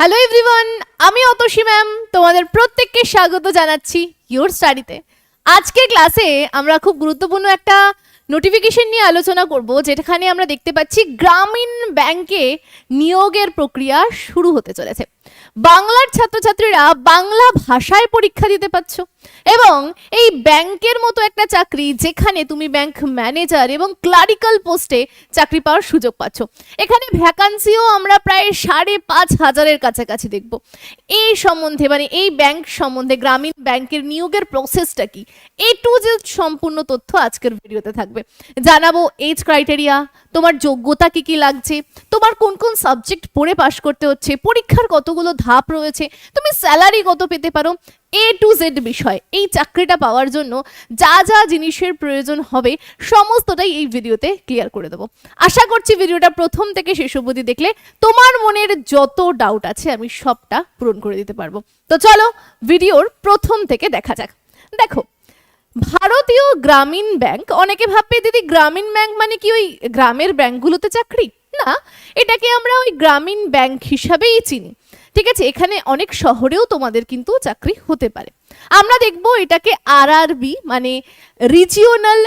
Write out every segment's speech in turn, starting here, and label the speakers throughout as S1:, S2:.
S1: Hello everyone আমি Atasi ma'am তোমাদের প্রত্যেককে স্বাগত জানাচ্ছি ইয়োর স্টাডিতে আজকের ক্লাসে আমরা খুব গুরুত্বপূর্ণ একটা নোটিফিকেশন নিয়ে আলোচনা করব, যেখানে আমরা দেখতে পাচ্ছি গ্রামীণ ব্যাংকে নিয়োগের প্রক্রিয়া শুরু হতে চলেছে। বাংলার ছাত্রছাত্রীরা বাংলা ভাষায় পরীক্ষা দিতে পারছ। এবং এই ব্যাংকের মতো একটা চাকরি যেখানে তুমি ব্যাংক ম্যানেজার এবং ক্লারিক্যাল পোস্টে চাকরি পাওয়ার সুযোগ পাচ্ছ। এখানে ভ্যাকান্সিও আমরা প্রায় সাড়ে পাঁচ হাজারের কাছাকাছি দেখব। এই সম্বন্ধে মানে এই ব্যাংক সম্বন্ধে, গ্রামীণ ব্যাংকের নিয়োগের প্রসেসটা কি? এ টু যে সম্পূর্ণ তথ্য আজকের ভিডিওতে থাকবে। জানাব এজ ক্রাইটেরিয়া, তোমার যোগ্যতা কি কি লাগছে, তোমার কোন কোন সাবজেক্ট পড়ে পাশ করতে হচ্ছে, পরীক্ষার কতগুলো ধাপ রয়েছে, তুমি স্যালারি কত পেতে পারো এ টু জেড বিষয়, এই চাকরিটা পাওয়ার জন্য যা যা জিনিসের প্রয়োজন হবে সমস্তটাই এই ভিডিওতে ক্লিয়ার করে দেবো। আশা করছি ভিডিওটা প্রথম থেকে শেষ অবধি দেখলে তোমার মনের যত ডাউট আছে আমি সবটা পূরণ করে দিতে পারব। তো চলো ভিডিওর প্রথম থেকে দেখা যাক। দেখো, ভারতীয় গ্রামীণ ব্যাংক, অনেকে ভাববে, দিদি, গ্রামীণ ব্যাংক মানে কি ওই গ্রামের ব্যাংকগুলোতে চাকরি? না, এটাকে আমরা ওই গ্রামীণ ব্যাংক হিসাবেই চিনি। ঠিক আছে, এখানে অনেক শহরেও তোমাদের কিন্তু চাকরি হতে পারে। আমরা দেখব এটাকে আরআরবি মানে রিজিওনাল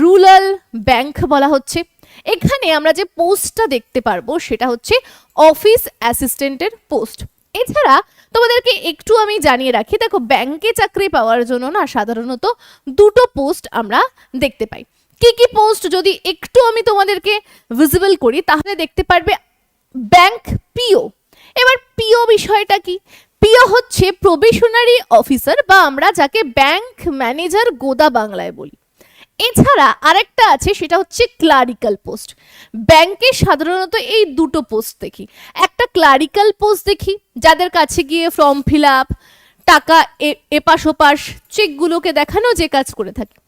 S1: রুরাল ব্যাংক বলা হচ্ছে। এখানে আমরা যে পোস্টটা দেখতে পারব সেটা হচ্ছে অফিস অ্যাসিস্ট্যান্টের পোস্ট এছাড়া তোমাদেরকে একটু আমি জানিয়ে রাখি, দেখো ব্যাংকে চাকরি পাওয়ার জন্য না সাধারণত দুটো পোস্ট আমরা দেখতে পাই। কি কি পোস্ট যদি একটু আমি তোমাদেরকে ভিজিবল করি, তাহলে দেখতে পারবে ব্যাংক পিও এবার পিও বিষয়টা কি? পিও হচ্ছে প্রবেশনারি অফিসার বা আমরা যাকে ব্যাংক ম্যানেজার গোদা বাংলায় বলি। এছাড়া আরেকটা আছে, সেটা হচ্ছে ক্লারিক্যাল পোস্ট। ব্যাংকে সাধারণত এই দুটো পোস্ট দেখি। একটা ক্লারিক্যাল পোস্ট দেখি, যাদের কাছে গিয়ে ফর্ম ফিল আপ, টাকা এপাশ ওপাশ চেকগুলোকে দেখানো যে কাজ করে থাকে।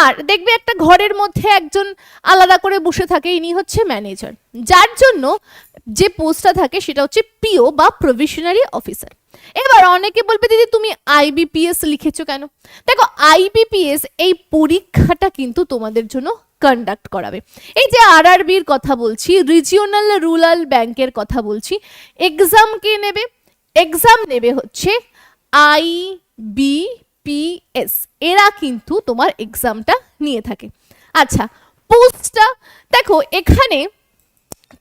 S1: আর দেখবে একটা ঘরের মধ্যে একজন আলাদা করে বসে থাকে, ইনি হচ্ছে ম্যানেজার যার জন্য যে পোস্টটা থাকে সেটা হচ্ছে পিও বা প্রভিশনারি অফিসার এবার অনেকে বলবে, দিদি, তুমি আইবিপিএস লিখেছো কেন? দেখো আইবিপিএস এই পরীক্ষাটা কিন্তু তোমাদের জন্য কন্ডাক্ট করাবে। এই যে আরআরবির কথা বলছি রিজিওনাল রুরাল ব্যাংকের কথা বলছি এক্সাম কে নেবে? এক্সাম নেবে হচ্ছে আই বি পিএস এরা কিন্তু তোমার এক্সামটা নিয়ে থাকে। আচ্ছা পোস্টটা দেখো, এখানে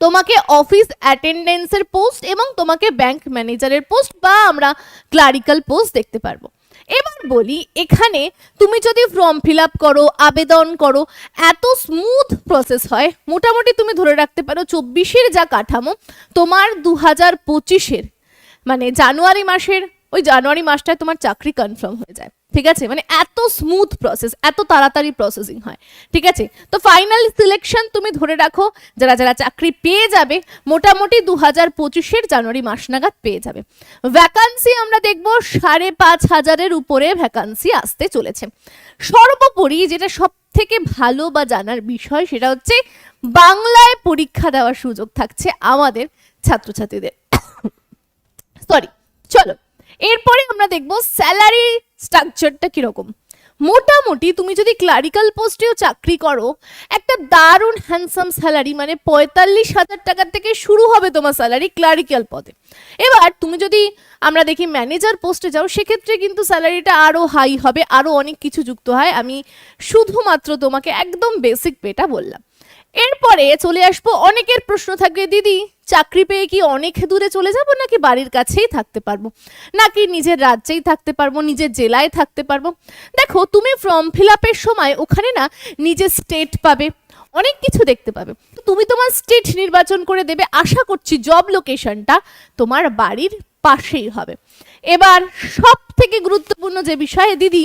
S1: তোমাকে অফিস অ্যাটেন্ডেন্সের পোস্ট এবং তোমাকে ব্যাংক ম্যানেজারের পোস্ট বা আমরা ক্লারিক্যাল পোস্ট দেখতে পারব। এবার বলি, এখানে তুমি যদি ফর্ম ফিল আপ করো, আবেদন করো, এত স্মুথ প্রসেস হয়। মোটামুটি তুমি ধরে রাখতে পারো, চব্বিশের যা কাঠামো, তোমার দু হাজার পঁচিশের মানে জানুয়ারি মাসের ওই জানুয়ারি মাসটায় তোমার চাকরি কনফার্ম হয়ে যায়, ঠিক আছে? মানে এত স্মুথ প্রসেস এত তাড়াতাড়ি প্রসেসিং হয়, ঠিক আছে? তো ফাইনাল সিলেকশন তুমি ধরে রাখো, যারা যারা চাকরি পেয়ে যাবে, মোটামুটি দু হাজার পঁচিশের জানুয়ারি মাস নাগাদ পেয়ে যাবে। ভ্যাকান্সি আমরা দেখব সাড়ে পাঁচ হাজারের উপরে ভ্যাকান্সি আসতে চলেছে। সর্বোপরি যেটা সব থেকে ভালো বা জানার বিষয় সেটা হচ্ছে, বাংলায় পরীক্ষা দেওয়ার সুযোগ থাকছে আমাদের ছাত্রছাত্রীদের। সরি চলো। এরপরে আমরা দেখব স্যালারি স্ট্রাকচারটা কীরকম। মোটামুটি তুমি যদি ক্লারিক্যাল পোস্টেও চাকরি করো, একটা দারুণ হ্যান্ডসাম স্যালারি মানে পঁয়তাল্লিশ হাজার টাকার থেকে শুরু হবে তোমার স্যালারি ক্লারিক্যাল পদে। এবার তুমি যদি আমরা দেখি ম্যানেজার পোস্টে যাও, সেক্ষেত্রে কিন্তু স্যালারিটা আরও হাই হবে আরও অনেক কিছু যুক্ত হয়। আমি শুধুমাত্র তোমাকে একদম বেসিক পেটা বললাম। এরপরে চলে আসব, অনেকের প্রশ্ন থাকবে, দিদি, চাকরি পেয়ে কি অনেক দূরে চলে যাব নাকি বাড়ির কাছেই থাকতে পারব? নাকি নিজের রাজ্যেই থাকতে পারব, নিজের জেলায় থাকতে পারব? দেখো, তুমি ফর্ম ফিল আপের সময় ওখানে না নিজের স্টেট পাবে, অনেক কিছু দেখতে পাবে। তুমি তোমার স্টেট নির্বাচন করে দেবে, আশা করছি জব লোকেশনটা তোমার বাড়ির পাশেই হবে। এবার সব থেকে গুরুত্বপূর্ণ যে বিষয়ে, দিদি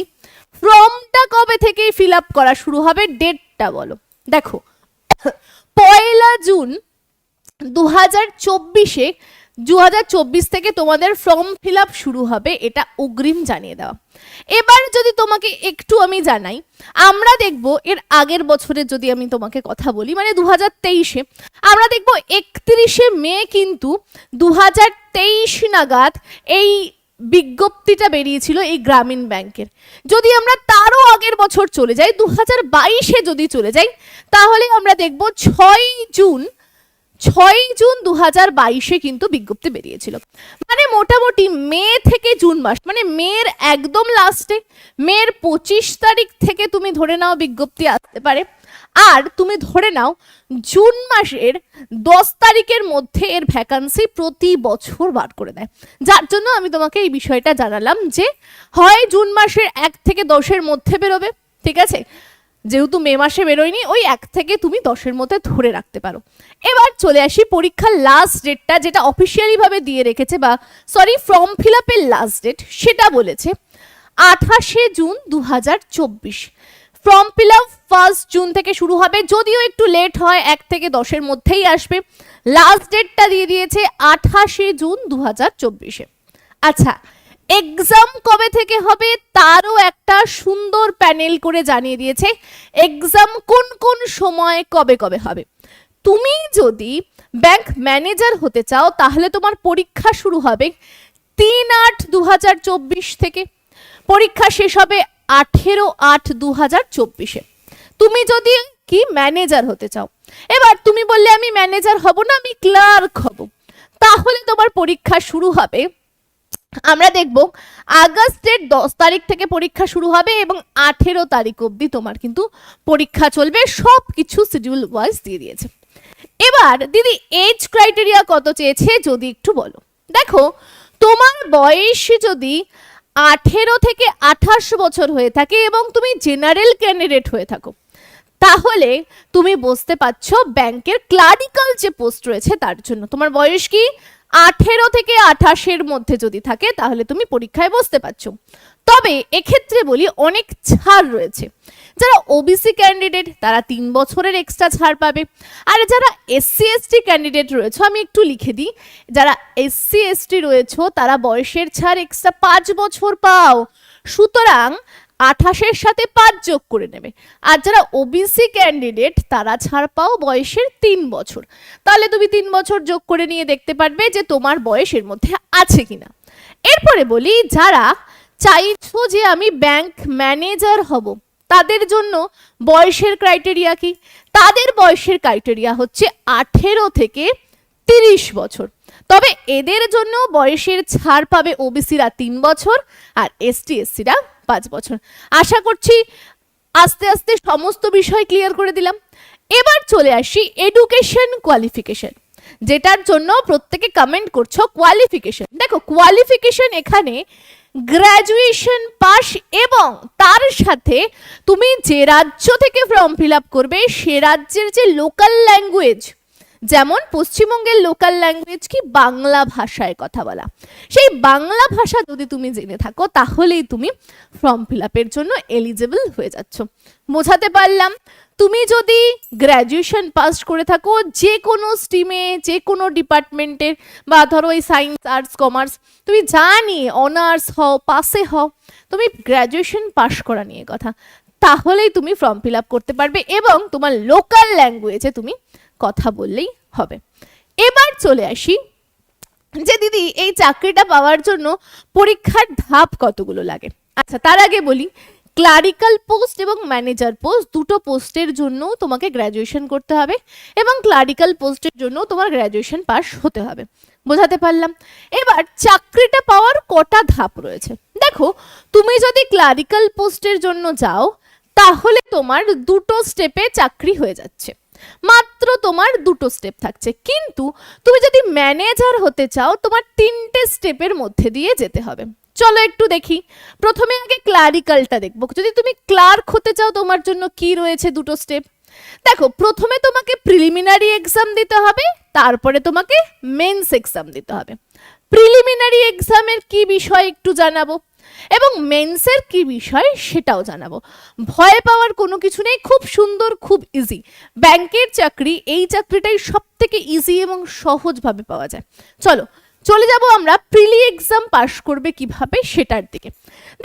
S1: ফর্মটা কবে থেকে ফিল আপ করা শুরু হবে? ডেটটা বলো। দেখো পয়লা জুন দু হাজার চব্বিশে দু হাজার চব্বিশ থেকে তোমাদের ফর্ম ফিল আপ শুরু হবে, এটা অগ্রিম জানিয়ে দেওয়া। এবার যদি তোমাকে একটু আমি জানাই, আমরা দেখব এর আগের বছরের যদি আমি তোমাকে কথা বলি মানে দু হাজার তেইশে, আমরা দেখব একত্রিশে মে কিন্তু দু হাজার তেইশ নাগাদ এই বিজ্ঞপ্তিটা বেরিয়েছিল এই গ্রামীণ ব্যাংকের। যদি আমরা তারও আগের বছর চলে যাই দু হাজার বাইশে যদি চলে যাই, তাহলে আমরা দেখব ছয় জুন, ছয়ই জুন দু হাজার বাইশে কিন্তু বিজ্ঞপ্তি বেরিয়েছিল। মানে মোটামুটি মে থেকে জুন মাস মানে মের একদম লাস্টে মের পঁচিশ তারিখ থেকে তুমি ধরে নাও বিজ্ঞপ্তি আসতে পারে। আর তুমি ধরে নাও, জুন মাসের দশ তারিখের মধ্যে এর ভ্যাকান্সি প্রতি বছর বার করে দেয়। যার জন্য আমি তোমাকে এই বিষয়টা জানালাম যে, হয় জুন মাসের এক থেকে দশের মধ্যে বেরোবে, ঠিক আছে? যেহেতু মে মাসে বেরোয়নি, ওই এক থেকে তুমি দশের মধ্যে ধরে রাখতে পারো। এবার চলে আসি পরীক্ষার লাস্ট ডেটটা যেটা অফিসিয়ালি ভাবে দিয়ে রেখেছে বা সরি ফর্ম ফিল আপের লাস্ট ডেট সেটা বলেছে আঠাশে জুন দু হাজার চব্বিশ। Form fill up first June থেকে শুরু হবে, যদিও একটু লেট হয়, এক থেকে দশের মধ্যেই আসবে। লাস্ট ডেটটা দিয়ে দিয়েছে আঠাশে জুন দু হাজার চব্বিশে। আচ্ছা এক্সাম কবে থেকে হবে তারও একটা সুন্দর প্যানেল করে জানিয়ে দিয়েছে এক্সাম কোন কোন সময় কবে কবে হবে। তুমি যদি ব্যাংক ম্যানেজার হতে চাও, তাহলে তোমার পরীক্ষা শুরু হবে তিন আট দু থেকে। পরীক্ষা শেষ হবে আঠেরো আট দু হাজার চব্বিশে। তুমি যদি কি ম্যানেজার হতে চাও, এবার তুমি বললে আমি ম্যানেজার হব না, আমি ক্লার্ক হব। তাহলে তোমার পরীক্ষা শুরু হবে, আমরা দেখব আগস্টের দশ তারিখ থেকে পরীক্ষা শুরু হবে এবং আঠেরো তারিখ অবধি তোমার কিন্তু পরীক্ষা চলবে সব কিছু শিডিউল ওয়াইজ দিয়ে দিয়েছে। এবার দিদি এজ ক্রাইটেরিয়া কত চেয়েছে, যদি একটু বলো। দেখো, তোমার বয়স যদি আঠেরো থেকে আঠাশ বছর হয়ে থাকে এবং তুমি জেনারেল ক্যান্ডিডেট হয়ে থাকো। তাহলে তুমি বুঝতে পারছ ব্যাংকের ক্লারিক্যাল যে পোস্ট রয়েছে তার জন্য। তোমার বয়স কি? আঠেরো থেকে আঠাশের মধ্যে যদি থাকে, তাহলে তুমি পরীক্ষায় বসতে পারছ। তবে এক্ষেত্রে বলি অনেক ছাড় রয়েছে। যারা ওবিসি ক্যান্ডিডেট তারা তিন বছরের এক্সট্রা ছাড় পাবে। আর যারা এসসি এসটি ক্যান্ডিডেট রয়েছে, আমি একটু লিখে দিই। যারা এসসি এসটি রয়েছে, তারা বয়সের ছাড় এক্সট্রা পাঁচ বছর পাও। সুতরাং আঠাশের সাথে পাঁচ যোগ করে নেবে। আর যারা ওবিসি ক্যান্ডিডেট তারা ছাড় পাও বয়সের তিন বছর। তাহলে তুমি তিন বছর যোগ করে নিয়ে দেখতে পারবে যে তোমার বয়সের মধ্যে আছে কিনা। এরপরে বলি, যারা চাইছো যে আমি ব্যাংক ম্যানেজার হব তাদের জন্য বয়সের ক্রাইটেরিয়া কি? তাদের বয়সের ক্রাইটেরিয়া হচ্ছে আঠেরো থেকে তিরিশ বছর। তবে এদের জন্য বয়সের ছাড় পাবে ওবিসিরা তিন বছর আর এসটি এসসিরা পাঁচ বছর। আশা করছি আস্তে আস্তে সমস্ত বিষয় ক্লিয়ার করে দিলাম। এবার চলে আসি এডুকেশন কোয়ালিফিকেশন যেটার জন্য প্রত্যেকে কমেন্ট করছ কোয়ালিফিকেশন দেখো কোয়ালিফিকেশন এখানে গ্র্যাজুয়েশন পাস এবং তার সাথে তুমি যে রাজ্য থেকে ফর্ম ফিল আপ করবে, সে রাজ্যের যে লোকাল ল্যাঙ্গুয়েজ যেমন পশ্চিমবঙ্গের লোকাল ল্যাঙ্গুয়েজ কি বাংলা ভাষায় কথা বলা। সেই বাংলা ভাষা যদি তুমি জেনে থাকো, তাহলেই তুমি ফর্ম ফিল আপের জন্য এলিজেবল হয়ে যাচ্ছ। বোঝাতে পারলাম? তুমি যদি গ্র্যাজুয়েশন পাস করে থাকো, যে কোনো স্ট্রিমে যে কোনো ডিপার্টমেন্টের বা ধরো ওই সায়েন্স আর্টস কমার্স তুমি যা নিয়ে অনার্স হও পাসে হও, তুমি গ্র্যাজুয়েশন পাস করা নিয়ে কথা। তাহলেই তুমি ফর্ম ফিল আপ করতে পারবে এবং তোমার লোকাল ল্যাঙ্গুয়েজে তুমি কথা বললেই হবে। এবার চলে আসি যে দিদি, এই চাকরিটা পাওয়ার জন্য পরীক্ষার ধাপ কতগুলো লাগে? আচ্ছা তার আগে বলি ক্লারিক্যাল পোস্ট এবং ম্যানেজার পোস্ট দুটো পোস্টের জন্য তোমাকে গ্র্যাজুয়েশন করতে হবে এবং ক্লারিক্যাল পোস্টের জন্য তোমার গ্র্যাজুয়েশন পাস হতে হবে। বোঝাতে পারলাম? এবার চাকরিটা পাওয়ার কটা ধাপ রয়েছে। দেখো, তুমি যদি ক্লারিক্যাল পোস্টের জন্য যাও, তাহলে তোমার দুটো স্টেপে চাকরি হয়ে যাচ্ছে। মাত্র তোমার দুটো স্টেপ থাকছে। কিন্তু তুমি যদি ম্যানেজার হতে চাও, তোমার তিনটে স্টেপের মধ্যে দিয়ে যেতে হবে। চলো একটু দেখি। প্রথমে আগে ক্লারিক্যালটা দেখব। যদি তুমি ক্লার্ক হতে চাও, তোমার জন্য কি রয়েছে দুটো স্টেপ দেখো, প্রথমে তোমাকে প্রিলিমিনারি এক্সাম দিতে হবে, তারপরে তোমাকে মেন্স এক্সাম দিতে হবে। প্রিলিমিনারি এক্সামের কি বিষয় একটু জানাব? এবং মেন্সের কি বিষয় সেটাও জানাব। ভয় পাওয়ার কোনো কিছু নেই, খুব সুন্দর, খুব ইজি ব্যাংকের চাকরি, এই চাকরিটাই সব থেকে ইজি এবং সহজভাবে পাওয়া যায়। চলো চলে যাব আমরা প্রিলি এক্সাম পাশ করবে কীভাবে সেটার দিকে।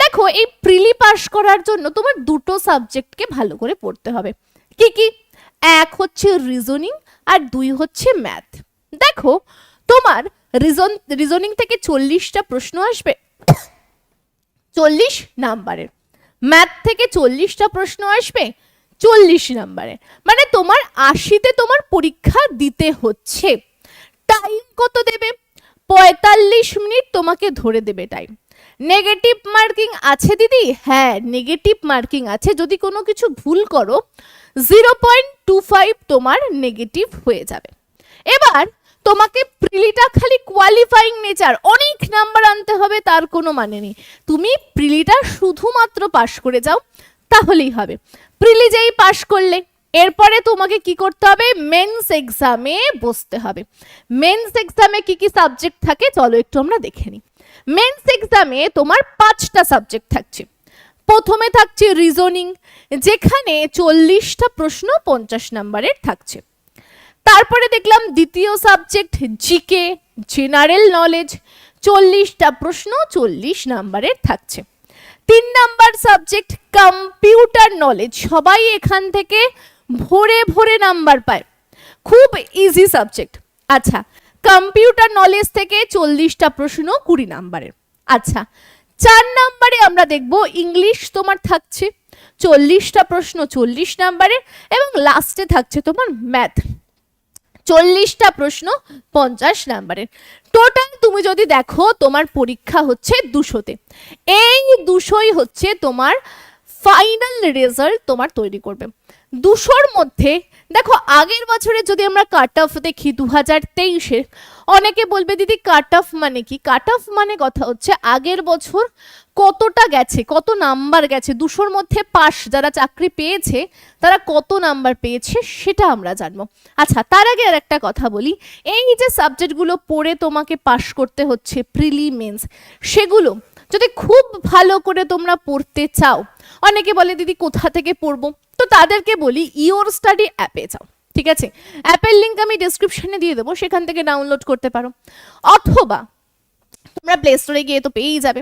S1: দেখো, এই প্রিলি পাশ করার জন্য তোমার দুটো সাবজেক্টকে ভালো করে পড়তে হবে। কি কি? এক হচ্ছে রিজনিং আর দুই হচ্ছে ম্যাথ দেখো, তোমার রিজন রিজনিং থেকে চল্লিশটা প্রশ্ন আসবে। চল্লিশ নাম্বারের ম্যাথ থেকে চল্লিশটা প্রশ্ন আসবে চল্লিশ নাম্বারে মানে তোমার আশিতে তোমার পরীক্ষা দিতে হচ্ছে। টাইম কত দেবে? পঁয়তাল্লিশ মিনিট তোমাকে ধরে দেবে টাইম নেগেটিভ মার্কিং আছে দিদি? হ্যাঁ নেগেটিভ মার্কিং আছে। যদি কোনো কিছু ভুল করো জিরো পয়েন্ট টু ফাইভ তোমার নেগেটিভ হয়ে যাবে। এবার তোমাকে প্রিলিটা খালি কোয়ালিফাইং নেচার অনেক নাম্বার আনতে হবে, তার কোনো মানে নেই। তুমি প্রিলিটা শুধুমাত্র পাশ করে যাও, তাহলেই হবে। প্রিলি যেই পাশ করলে এরপরে তোমাকে কি করতে হবে? মেন্স এক্সামে বসতে হবে। মেন্স এক্সামে কি কি সাবজেক্ট থাকে? চলো একটু আমরা দেখে নিই। মেন্স এক্সামে তোমার পাঁচটা সাবজেক্ট থাকছে। প্রথমে থাকছে রিজনিং যেখানে চল্লিশটা প্রশ্ন পঞ্চাশ নাম্বারের থাকছে। তারপরে দেখলাম দ্বিতীয় সাবজেক্ট জিকে জেনারেল নলেজ চল্লিশটা প্রশ্ন চল্লিশ নাম্বারের থাকছে। তিন নাম্বার সাবজেক্ট কম্পিউটার নলেজ সবাই এখান থেকে ভরে ভরে নাম্বার পায়। খুব ইজি সাবজেক্ট আচ্ছা কম্পিউটার নলেজ থেকে চল্লিশটা প্রশ্ন কুড়ি নাম্বারের। আচ্ছা চার নাম্বারে আমরা দেখব ইংলিশ তোমার থাকছে, চল্লিশটা প্রশ্ন চল্লিশ নাম্বারের এবং লাস্টে থাকছে তোমার ম্যাথ চল্লিশটা প্রশ্ন পঞ্চাশ নাম্বারের। টোটাল তুমি যদি দেখো তোমার পরীক্ষা হচ্ছে দুশোতে। এই দুশোই হচ্ছে তোমার ফাইনাল রেজাল্ট তোমার তৈরি করবে। দুশোর মধ্যে, দেখো, আগের বছরে যদি আমরা কাট অফ দেখি দু হাজার তেইশে অনেকে বলবে, দিদি কাট অফ মানে কি? কাট অফ মানে কথা হচ্ছে আগের বছর কতটা গেছে, কত নাম্বার গেছে, দুশোর মধ্যে পাস যারা চাকরি পেয়েছে, তারা কত নাম্বার পেয়েছে সেটা আমরা জানব। আচ্ছা তার আগে আর একটা কথা বলি, এই যে সাবজেক্টগুলো পড়ে তোমাকে পাশ করতে হচ্ছে প্রিলিমেন্স সেগুলো যদি খুব ভালো করে তোমরা পড়তে চাও, অনেকে বলে, দিদি, কোথা থেকে পড়ব? তো তাদেরকে বলি ইওর স্টাডি অ্যাপে যাও। ঠিক আছে? অ্যাপের লিঙ্ক আমি ডিসক্রিপশনে দিয়ে দেবো, সেখান থেকে ডাউনলোড করতে পারো। অথবা তোমরা প্লে স্টোরে গিয়ে তো পেয়েই যাবে।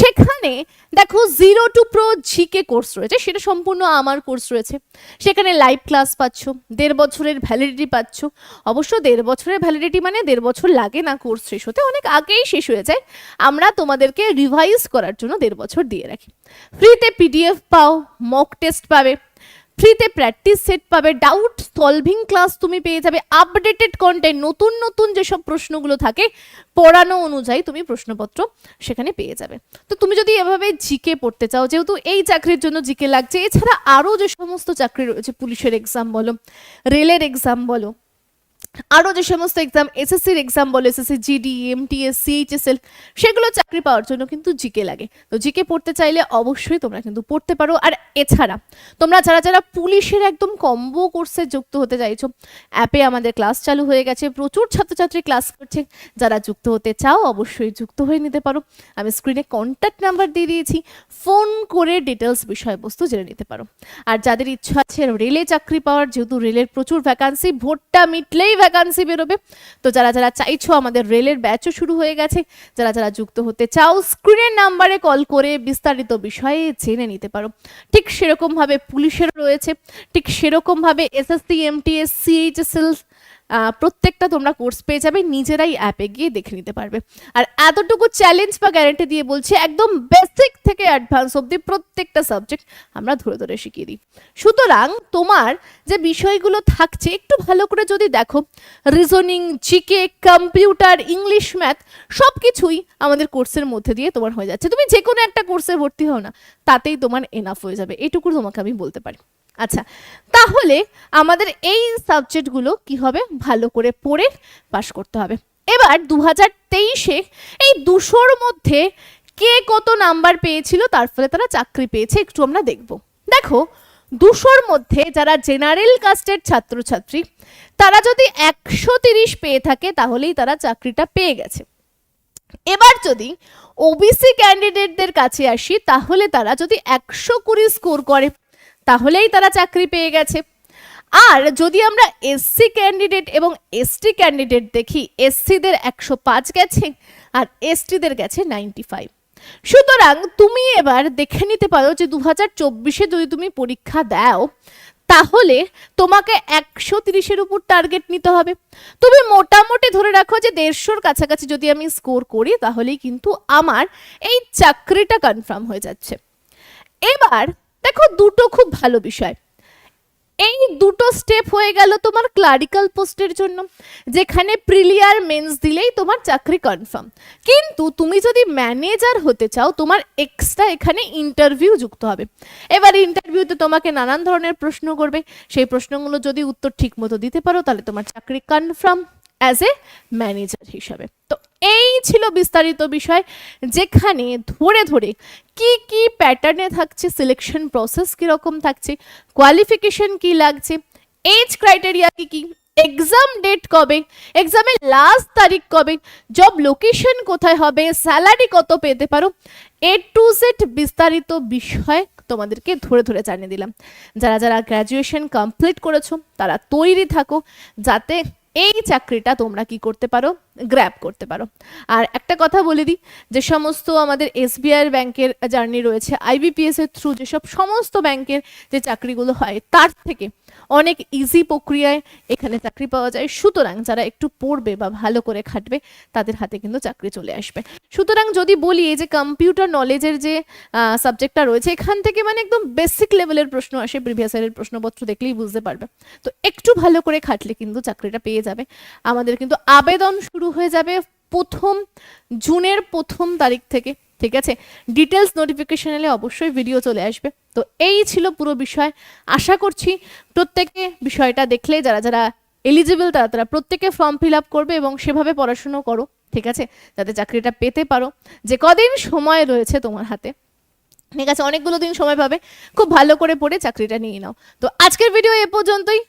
S1: সেখানে দেখো zero to pro GK course রয়েছে, সেটা সম্পূর্ণ আমার কোর্স রয়েছে। সেখানে লাইভ ক্লাস পাচ্ছ, দেড় বছরের ভ্যালিডিটি পাচ্ছ। অবশ্য দেড় বছরের ভ্যালিডিটি মানে দেড় বছর লাগে না কোর্স শেষ হতে, অনেক আগেই শেষ হয়ে যায়। আমরা তোমাদেরকে রিভাইজ করার জন্য দেড় বছর দিয়ে রাখি। ফ্রিতে পিডিএফ পাও মক টেস্ট পাবে। ফ্রিতে প্র্যাকটিস সেট পাবে ডাউট সলভিং ক্লাস তুমি পেয়ে যাবে আপডেটেড কন্টেন্ট নতুন নতুন যেসব প্রশ্নগুলো থাকে, পড়ানো অনুযায়ী তুমি প্রশ্নপত্র সেখানে পেয়ে যাবে। তো তুমি যদি এভাবে জিকে পড়তে চাও, যেহেতু এই চাকরির জন্য জিকে লাগছে, এছাড়া আরও যে সমস্ত চাকরি রয়েছে, পুলিশের এক্সাম বলো রেলের এক্সাম বলো আরও যে সমস্ত এক্সাম এসএসসির এক্সাম বলো এসএসসি জিডি এমটিএস সিএইচএসএল সেগুলো চাকরি পাওয়ার জন্য কিন্তু জিকে লাগে। তো জিকে পড়তে চাইলে অবশ্যই তোমরা কিন্তু পড়তে পারো। আর এছাড়া, তোমরা যারা যারা পুলিশের একদম কম্বো কোর্সে যুক্ত হতে চাইছো অ্যাপে আমাদের ক্লাস চালু হয়ে গেছে, প্রচুর ছাত্রছাত্রী ক্লাস করছে। যারা যুক্ত হতে চাও, অবশ্যই যুক্ত হয়ে নিতে পারো। আমি স্ক্রিনে কন্ট্যাক্ট নাম্বার দিয়ে দিয়েছি ফোন করে ডিটেলস বিষয়বস্তু জেনে নিতে পারো। আর যাদের ইচ্ছা আছে রেলে চাকরি পাওয়ার, যেহেতু রেলের প্রচুর ভ্যাকান্সি ভোটটা মিটলেই ভ্যাকান্সি বেরোবে। তো যারা যারা চাইছো আমাদের রেলের ব্যাচও শুরু হয়ে গেছে, যারা যারা যুক্ত হতে চাও স্ক্রিনের নাম্বারে কল করে বিস্তারিত বিষয়ে জেনে নিতে পারো। ঠিক সেরকমভাবে পুলিশের রয়েছে, ঠিক সেরকমভাবে এসএসসি এমটিএস সিএইচএসএল প্রত্যেকটা তোমরা কোর্স পেয়ে যাবে, নিজেরাই অ্যাপে গিয়ে দেখে নিতে পারবে। আর এতটুকু চ্যালেঞ্জ বা গ্যারেন্টি দিয়ে বলছি, একদম বেসিক থেকে অ্যাডভান্স অবধি প্রত্যেকটা সাবজেক্ট আমরা ধরে ধরে শিখিয়ে দিই। সুতরাং তোমার যে বিষয়গুলো থাকছে, একটু ভালো করে যদি দেখো reasoning GK computer English math সব কিছুই আমাদের কোর্সের মধ্যে দিয়ে তোমার হয়ে যাচ্ছে। তুমি যে কোনো একটা কোর্সে ভর্তি হও না, তাতেই তোমার এনাফ হয়ে যাবে। এটুকু তোমাকে আমি বলতে পারি। আচ্ছা তাহলে আমাদের এই সাবজেক্টগুলো কি হবে? ভালো করে পড়ে পাশ করতে হবে। এবার দু হাজার তেইশে এই দুশোর মধ্যে কে কত নাম্বার পেয়েছিল? তার ফলে তারা চাকরি পেয়েছে। একটু আমরা দেখব। দেখো, দুশোর মধ্যে যারা জেনারেল কাস্টের ছাত্রছাত্রী, তারা যদি একশো তিরিশ পেয়ে থাকে, তাহলেই তারা চাকরিটা পেয়ে গেছে। এবার যদি ওবিসি ক্যান্ডিডেটদের কাছে আসি, তাহলে তারা যদি একশো কুড়ি স্কোর করে তাহলেই তারা চাকরি পেয়ে গেছে। আর যদি আমরা এসসি ক্যান্ডিডেট এবং এসটি ক্যান্ডিডেট দেখি এসসিদের একশো পাঁচ গেছে আর এসটিদের গেছে নাইনটি ফাইভ সুতরাং তুমি এবার দেখে নিতে পারো যে দু হাজার চব্বিশে যদি তুমি পরীক্ষা দাও, তাহলে তোমাকে একশো তিরিশের উপর টার্গেট নিতে হবে। তুমি মোটামুটি ধরে রাখো যে দেড়শোর কাছাকাছি যদি আমি স্কোর করি, তাহলেই কিন্তু আমার এই চাকরিটা কনফার্ম হয়ে যাচ্ছে। এবার দেখো, দুটো খুব ভালো বিষয়। এই দুটো স্টেপ হয়ে গেল তোমার ক্লারিক্যাল পোস্টের জন্য, যেখানে প্রিলিয়ার মেন্স দিলেই তোমার চাকরি কনফার্ম কিন্তু তুমি যদি ম্যানেজার হতে চাও, তোমার এক্সট্রা এখানে ইন্টারভিউ যুক্ত হবে। এবার ইন্টারভিউতে তোমাকে নানান ধরনের প্রশ্ন করবে। সেই প্রশ্নগুলো যদি উত্তর ঠিক মতো দিতে পারো, তাহলে তোমার চাকরি কনফার্ম অ্যাজ এ ম্যানেজার হিসাবে। তো এই ছিল বিস্তারিত বিষয় যেখানে ধরে ধরে কি কি প্যাটার্নে থাকছে সিলেকশন প্রসেস কীরকম থাকছে কোয়ালিফিকেশন কি লাগছে এজ ক্রাইটেরিয়া কি কি এক্সাম ডেট কবে এক্সামের লাস্ট তারিখ কবে জব লোকেশন কোথায় হবে স্যালারি কত পেতে পারো এ টু জেড বিস্তারিত বিষয় তোমাদেরকে ধরে ধরে জানিয়ে দিলাম। যারা যারা গ্র্যাজুয়েশন কমপ্লিট করেছ, তারা তৈরি থাকো, যাতে এই চাকরিটা তোমরা কি করতে পারো? গ্র্যাব করতে পারো। আর একটা কথা বলে দিই, যে সমস্ত আমাদের এসবিআই ব্যাংকের জার্নি রয়েছে আইবিপিএস এর থ্রু যেসব সমস্ত ব্যাংকের যে চাকরিগুলো হয়, তার থেকে অনেক ইজি প্রক্রিয়ায় এখানে চাকরি পাওয়া যায়। সুতরাং যারা একটু পড়বে বা ভালো করে খাটবে, তাদের হাতে কিন্তু চাকরি চলে আসবে। সুতরাং যদি বলি, এই যে কম্পিউটার নলেজের যে সাবজেক্টটা রয়েছে, এখান থেকে মানে একদম বেসিক লেভেলের প্রশ্ন আসে প্রিভিয়াস ইয়ারের প্রশ্নপত্র দেখলেই বুঝতে পারবে। তো একটু ভালো করে খাটলে কিন্তু চাকরিটা যাবে। আমাদের কিন্তু আবেদন শুরু হয়ে যাবে প্রথম জুনের প্রথম তারিখ থেকে, ঠিক আছে? ডিটেলস নোটিফিকেশন এলে অবশ্যই ভিডিও চলে আসবে। তো এই ছিল পুরো বিষয়। আশা করছি প্রত্যেকে বিষয়টা দেখলে, যারা যারা এলিজিবল তারা তারা প্রত্যেকে ফর্ম ফিল আপ করবে এবং সেভাবে পড়াশুনো করো, ঠিক আছে? যাতে চাকরিটা পেতে পারো। যে কদিন সময় রয়েছে তোমার হাতে, ঠিক আছে? অনেকগুলো দিন সময় পাবে। খুব ভালো করে পড়ে চাকরিটা নিয়ে নাও। তো আজকের ভিডিও এ পর্যন্তই।